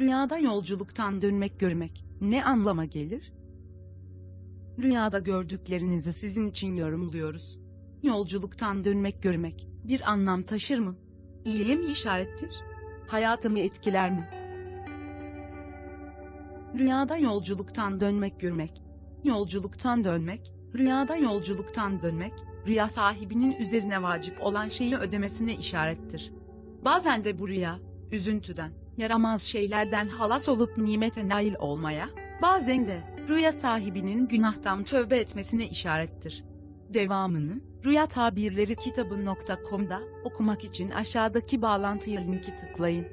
Rüyada yolculuktan dönmek görmek ne anlama gelir? Rüyada gördüklerinizi sizin için yorumluyoruz. Yolculuktan dönmek görmek bir anlam taşır mı? İyiye mi işarettir? Hayatımı etkiler mi? Rüyada yolculuktan dönmek görmek. Yolculuktan dönmek, rüyada yolculuktan dönmek, rüya sahibinin üzerine vacip olan şeyi ödemesine işarettir. Bazen de bu rüya, üzüntüden, yaramaz şeylerden halas olup nimete nail olmaya, bazen de rüya sahibinin günahtan tövbe etmesine işarettir. Devamını Rüya Tabirleri kitabı.com'da okumak için aşağıdaki bağlantıya linki tıklayın.